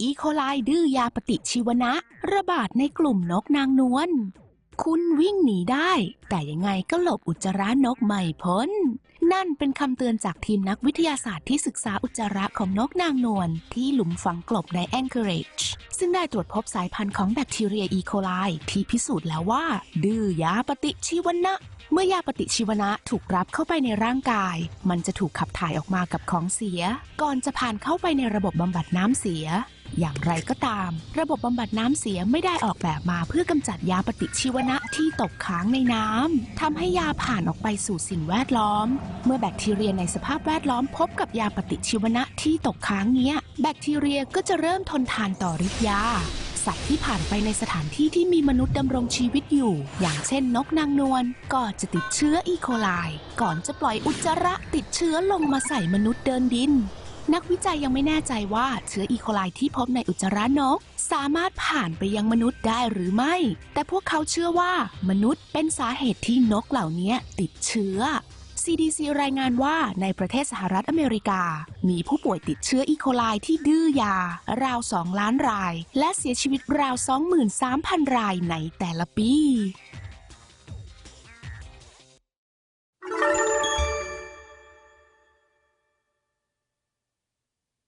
อีโคไลดื้อยาปฏิชีวนะ ระบาดในกลุ่มนกนางนวล คุณวิ่งหนีได้ แต่ยังไงก็หลบอุจจาระนกไม่พ้น นั่นเป็นคำเตือนจากทีมนักวิทยาศาสตร์ที่ศึกษาอุจจาระของนกนางนวลที่หลุมฝังกลบในแองเกอร์เรจซึ่งได้ตรวจพบสายพันธุ์ของแบคทีเรียอีโคไลที่พิสูจน์แล้วว่า ดื้อยาปฏิชีวนะเมื่อยาปฏิชีวนะถูกรับเข้าไปในร่างกาย มันจะถูกขับถ่ายออกมากับของเสีย ก่อนจะผ่านเข้าไปในระบบบำบัดน้ำเสีย อย่างไรก็ตาม ระบบบำบัดน้ำเสียไม่ได้ออกแบบมาเพื่อกำจัดยาปฏิชีวนะที่ตกค้างในน้ำทำให้ยาผ่านออกไปสู่สิ่งแวดล้อม เมื่อแบคทีเรียในสภาพแวดล้อมพบกับยาปฏิชีวนะที่ตกค้างเนี้ย แบคทีเรียก็จะเริ่มทนทานต่อฤทธิ์ยาสัตว์ที่ผ่านไปในสถานที่ที่มีมนุษย์ดำรงชีวิตอยู่ อย่างเช่นนกนางนวลก็จะติดเชื้ออีโคไล ก่อนจะปล่อยอุจจาระติดเชื้อลงมาใส่มนุษย์เดินดิน นักวิจัยยังไม่แน่ใจว่าเชื้ออีโคไลที่พบในอุจจาระนก สามารถผ่านไปยังมนุษย์ได้หรือไม่ แต่พวกเขาเชื่อว่ามนุษย์เป็นสาเหตุที่นกเหล่านี้ติดเชื้อ CDC รายงานว่าในประเทศสหรัฐอเมริกา มีผู้ป่วยติดเชื้ออีโคไลที่ดื้อยา ราว 2 ล้านราย และเสียชีวิตราว 23,000 รายในแต่ละปี